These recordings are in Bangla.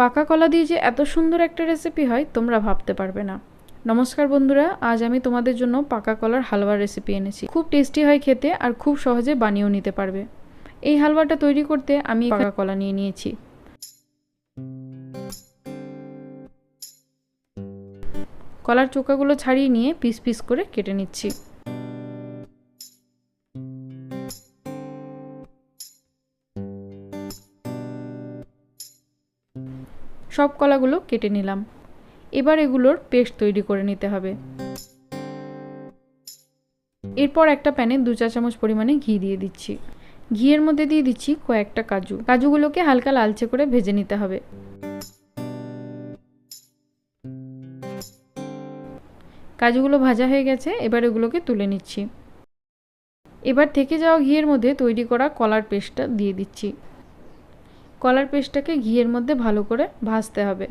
পাকা কলা দিয়ে যে এত সুন্দর একটা রেসিপি হয়, তোমরা ভাবতে পারবে না। নমস্কার বন্ধুরা, আজ আমি তোমাদের জন্য পাকা কলার হালুয়ার রেসিপি এনেছি। খুব টেস্টি হয় খেতে আর খুব সহজে বানিয়েও নিতে পারবে। এই হালুয়াটা তৈরি করতে আমি পাকা কলা নিয়ে নিয়েছি। কলার চোকাগুলো ছাড়িয়ে নিয়ে পিস পিস করে কেটে নিচ্ছি। সব কলাগুলো কেটে নিলাম। এবার এগুলোর পেস্ট তৈরি করে নিতে হবে। এরপর একটা প্যানে দু চা চামচ পরিমাণে ঘি দিয়ে দিচ্ছি। ঘিয়ের মধ্যে দিয়ে দিচ্ছি কয়েকটা কাজু। কাজুগুলোকে হালকা লালচে করে ভেজে নিতে হবে। কাজুগুলো ভাজা হয়ে গেছে, এবার এগুলোকে তুলে নিচ্ছি। এবার থেকে যাওয়া ঘিয়ের মধ্যে তৈরি করা কলার পেস্টটা দিয়ে দিচ্ছি। কলার পেস্টটাকে ঘিয়ের মধ্যে ভালো করে ভাজতে হবে।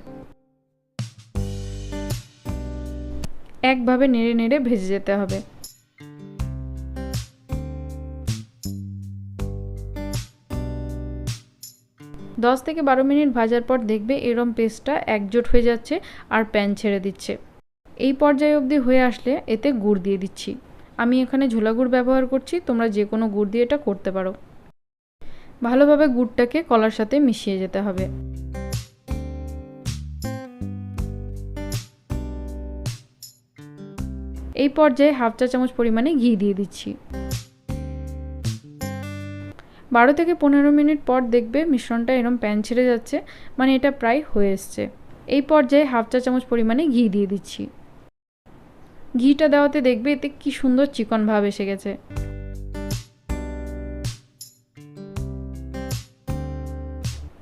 একভাবে নেড়ে নেড়ে ভেজে যেতে হবে। দশ থেকে বারো মিনিট ভাজার পর দেখবে এরম পেস্টটা একজোট হয়ে যাচ্ছে আর প্যান ছেড়ে দিচ্ছে। এই পর্যায়ে অবধি হয়ে আসলে এতে গুড় দিয়ে দিচ্ছি। আমি এখানে ঝোলা গুড় ব্যবহার করছি, তোমরা যে কোনো গুড় দিয়ে এটা করতে পারো। ভালোভাবে গুড়টাকে কলার সাথে মিশিয়ে যেতে হবে। এই পর্যায়ে হাফ চা চামচ পরিমাণে ঘি দিয়ে দিচ্ছি। বারো থেকে পনেরো মিনিট পর দেখবে মিশ্রণটা এরম প্যান ছেড়ে যাচ্ছে মানে এটা প্রায় হয়ে এসছে। এই পর্যায়ে হাফ চা চামচ পরিমাণে ঘি দিয়ে দিচ্ছি। ঘিটা দেওয়াতে দেখবে এতে কি সুন্দর চিকন ভাব এসে গেছে।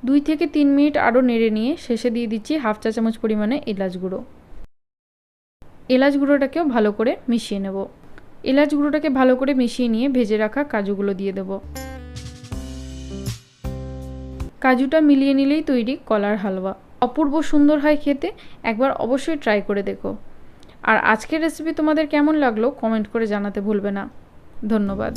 দুই থেকে তিন মিনিট আরও নেড়ে নিয়ে শেষে দিয়ে দিচ্ছি হাফ চা চামচ পরিমাণে এলাচ গুঁড়ো। এলাচ গুঁড়োটাকেও ভালো করে মিশিয়ে নেব। এলাচ গুঁড়োটাকে ভালো করে মিশিয়ে নিয়ে ভেজে রাখা কাজুগুলো দিয়ে দেব। কাজুটা মিলিয়ে নিলেই তৈরি কলার হালুয়া। অপূর্ব সুন্দর হয় খেতে, একবার অবশ্যই ট্রাই করে দেখো। আর আজকের রেসিপি তোমাদের কেমন লাগল কমেন্ট করে জানাতে ভুলবে না। ধন্যবাদ।